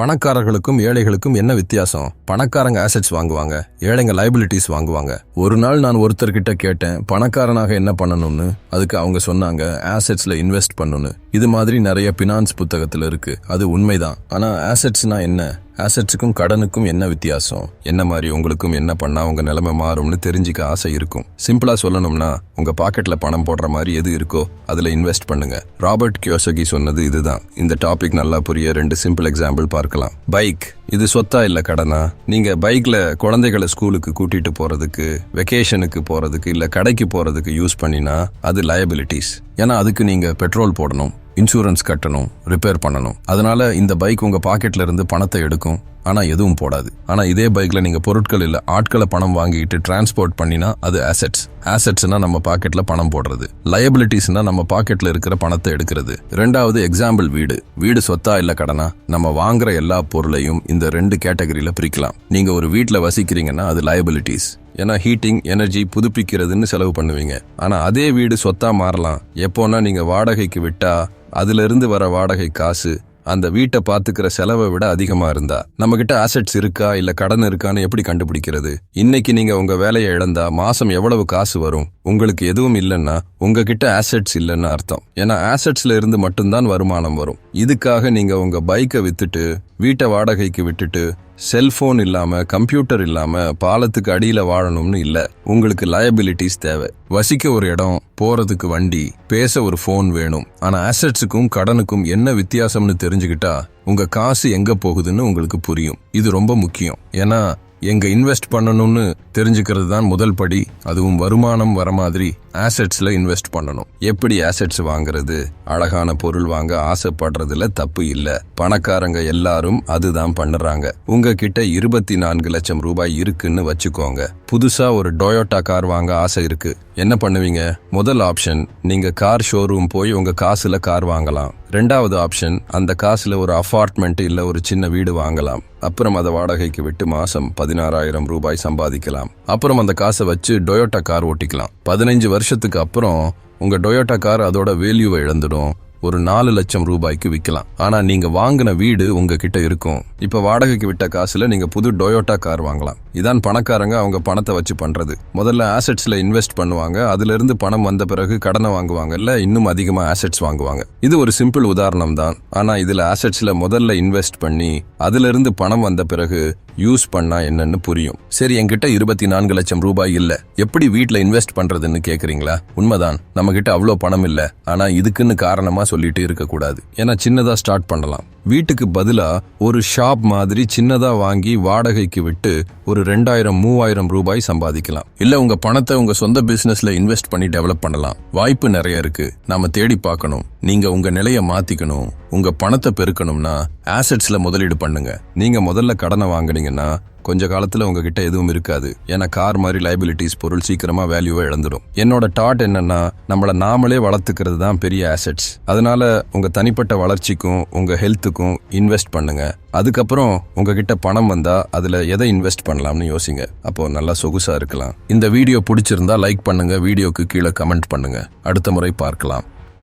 பணக்காரர்களுக்கும் ஏழைகளுக்கும் என்ன வித்தியாசம்? பணக்காரங்க ஆசெட்ஸ் வாங்குவாங்க ஏழைங்க லைபிலிட்டிஸ் வாங்குவாங்க. ஒரு நாள் நான் ஒருத்தர்கிட்ட கேட்டேன் பணக்காரனாக என்ன பண்ணணும்னு? அதுக்கு அவங்க சொன்னாங்க ஆசெட்ஸ்ல இன்வெஸ்ட் பண்ணணும்னு. இது மாதிரி நிறைய பினான்ஸ் புத்தகத்துல இருக்கு. அது உண்மைதான். ஆனா ஆசெட்ஸ்னா என்ன? ஆசெட்ஸுக்கும் கடனுக்கும் என்ன வித்தியாசம்? என்ன மாதிரி உங்களுக்கும் என்ன பண்ணால் உங்கள் நிலைமை மாறும்னு தெரிஞ்சுக்க ஆசை இருக்கும். சிம்பிளாக சொல்லணும்னா உங்கள் பாக்கெட்டில் பணம் போடுற மாதிரி எது இருக்கோ அதில் இன்வெஸ்ட் பண்ணுங்க. ராபர்ட் கியோசகி சொன்னது இதுதான். இந்த டாபிக் நல்லா புரிய ரெண்டு சிம்பிள் எக்ஸாம்பிள் பார்க்கலாம். பைக் இது சொத்தா இல்லை கடனா? நீங்கள் பைக்கில் குழந்தைகளை ஸ்கூலுக்கு கூட்டிகிட்டு போகிறதுக்கு வெக்கேஷனுக்கு போகிறதுக்கு இல்லை கடைக்கு போகிறதுக்கு யூஸ் பண்ணினா அது லயபிலிட்டிஸ் ஏன்னா அதுக்கு நீங்கள் பெட்ரோல் போடணும். இன்சூரன்ஸ் கட்டணும் ரிப்பேர் பண்ணணும். அதனால இந்த பைக் உங்க பாக்கெட்ல இருந்து பணத்தை எடுக்கும். ஆனால் எதுவும் போடாது. ஆனால் இதே பைக்கில் நீங்கள் பொருட்கள் இல்லை ஆட்களை பணம் வாங்கிட்டு டிரான்ஸ்போர்ட் பண்ணினா அது அசெட்ஸ் ஆசெட்ஸ்னா நம்ம பாக்கெட்ல பணம் போடுறது. லயபிலிட்டிஸ்னா நம்ம பாக்கெட்ல இருக்கிற பணத்தை எடுக்கிறது. ரெண்டாவது எக்ஸாம்பிள் வீடு. வீடு சொத்தா இல்ல கடனா? நம்ம வாங்குற எல்லா பொருளையும் இந்த ரெண்டு கேட்டகரியில பிரிக்கலாம். நீங்க ஒரு வீட்டில் வசிக்கிறீங்கன்னா அது லயபிலிட்டிஸ் ஏன்னா ஹீட்டிங் எனர்ஜி புதுப்பிக்கிறதுன்னு செலவு பண்ணுவீங்க. ஆனா அதே வீடு சொத்தா மாறலாம். எப்போனா நீங்க வாடகைக்கு விட்டா அதுல இருந்து வர வாடகை காசு அந்த வீட்டை பார்த்துக்கிற செலவை விட அதிகமா இருந்தா நம்ம கிட்ட ஆசெட்ஸ் இருக்கா இல்ல கடன் இருக்கான்னு எப்படி கண்டுபிடிக்கிறது? இன்னைக்கு நீங்க உங்க வேலையை இழந்தா மாசம் எவ்வளவு காசு வரும்? உங்களுக்கு எதுவும் இல்லைன்னா உங்ககிட்ட ஆசெட்ஸ் இல்லைன்னு அர்த்தம். ஏன்னா ஆசெட்ஸ்ல இருந்து மட்டும்தான் வருமானம் வரும். இதுக்காக நீங்க உங்க பைக்கை வித்துட்டு வீட்டை வாடகைக்கு விட்டுட்டு செல்ஃபோன் இல்லாமல் கம்ப்யூட்டர் இல்லாமல் பாலத்துக்கு அடியில் வாழணும்னு இல்லை. உங்களுக்கு லயபிலிட்டிஸ் தேவை. வசிக்க ஒரு இடம் போகிறதுக்கு வண்டி பேச ஒரு ஃபோன் வேணும். ஆனால் ஆசெட்ஸுக்கும் கடனுக்கும் என்ன வித்தியாசம்னு தெரிஞ்சுக்கிட்டா உங்கள் காசு எங்கே போகுதுன்னு உங்களுக்கு புரியும். இது ரொம்ப முக்கியம். ஏன்னா எங்கே இன்வெஸ்ட் பண்ணணும்னு தெரிஞ்சுக்கிறது தான் முதல் படி. அதுவும் வருமானம் வர மாதிரி ஆசெட்ஸில் இன்வெஸ்ட் பண்ணணும். எப்படி ஆசெட்ஸ் வாங்குறது? அழகான பொருள் வாங்க ஆசைப்படுறதுல தப்பு இல்லை. பணக்காரங்க எல்லாரும் அதுதான் பண்ணுறாங்க. உங்ககிட்ட இருபத்தி நான்கு லட்சம் ரூபாய் இருக்குன்னு வச்சுக்கோங்க. புதுசாக ஒரு டொயோட்டா கார் வாங்க ஆசை இருக்கு. என்ன பண்ணுவீங்க? முதல் ஆப்ஷன் நீங்க கார் ஷோரூம் போய் உங்க காசுல கார் வாங்கலாம். ரெண்டாவது ஆப்ஷன் அந்த காசுல ஒரு அபார்ட்மெண்ட் இல்ல ஒரு சின்ன வீடு வாங்கலாம். அப்புறம் அதை வாடகைக்கு விட்டு மாசம் பதினாறாயிரம் ரூபாய் சம்பாதிக்கலாம். அப்புறம் அந்த காசை வச்சு டொயோட்டா கார் ஓட்டிக்கலாம். பதினைஞ்சு வருஷத்துக்கு அப்புறம் உங்க டொயோட்டா கார் அதோட வேல்யூவை இழந்துடும். ஒரு நாலு லட்சம் ரூபாய்க்கு விற்கலாம் ஆனா நீங்க வாங்கின வீடு உங்ககிட்ட இருக்கும். இப்ப வாடகைக்கு விட்ட காசுல நீங்க புது டொயோட்டா கார் வாங்கலாம். இதான் பணக்காரங்க அவங்க பணத்தை வச்சு பண்றது. முதல்ல ஆசெட்ஸ்ல இன்வெஸ்ட் பண்ணுவாங்க. அதுல இருந்து பணம் வந்த பிறகு கடனை வாங்குவாங்க. இல்ல இன்னும் அதிகமா ஆசெட்ஸ் வாங்குவாங்க. இது ஒரு சிம்பிள் உதாரணம் தான் ஆனா இதுல ஆசெட்ஸ்ல முதல்ல இன்வெஸ்ட் பண்ணி அதுல இருந்து பணம் வந்த பிறகு யூஸ் பண்ணா என்னன்னு புரியும். சரி என்கிட்ட இருபத்தி நான்கு லட்சம் ரூபாய் இல்ல. எப்படி வீட்டுல இன்வெஸ்ட் பண்றதுன்னு கேக்குறீங்களா? உண்மைதான் நம்ம கிட்ட அவ்வளோ பணம் இல்ல. ஆனா இதுக்குன்னு காரணமா சொல்லிட்டு இருக்க கூடாது. ஏன்னா சின்னதா ஸ்டார்ட் பண்ணலாம். வீட்டுக்கு பதிலா ஒரு ஷாப் மாதிரி சின்னதா வாங்கி வாடகைக்கு விட்டு ஒரு ரெண்டாயிரம் மூவாயிரம் ரூபாய் சம்பாதிக்கலாம். இல்ல உங்க பணத்தை உங்க சொந்த பிசினஸ்ல இன்வெஸ்ட் பண்ணி டெவலப் பண்ணலாம். வாய்ப்பு நிறைய இருக்கு. நாம தேடி பார்க்கணும். நீங்க உங்க நிலைய மாத்திக்கணும். உங்க பணத்தை பெருக்கணும்னா ஆசட்ஸில் முதலீடு பண்ணுங்க. நீங்கள் முதல்ல கடனை வாங்குனீங்கன்னா கொஞ்ச காலத்தில் உங்ககிட்ட எதுவும் இருக்காது. ஏன்னா கார் மாதிரி லைபிலிட்டிஸ் பொருள் சீக்கிரமாக வேல்யூவை இழந்துடும் என்னோட டாட் என்னன்னா நம்மளை நாமளே வளர்த்துக்கிறது தான் பெரிய ஆசெட்ஸ் அதனால உங்க தனிப்பட்ட வளர்ச்சிக்கும் உங்க ஹெல்த்துக்கும் இன்வெஸ்ட் பண்ணுங்க. அதுக்கப்புறம் உங்ககிட்ட பணம் வந்தா அதுல எதை இன்வெஸ்ட் பண்ணலாம்னு யோசிங்க. அப்போ நல்லா சொகுசா இருக்கலாம். இந்த வீடியோ பிடிச்சிருந்தா லைக் பண்ணுங்க. வீடியோக்கு கீழே கமெண்ட் பண்ணுங்க. அடுத்த முறை பார்க்கலாம்.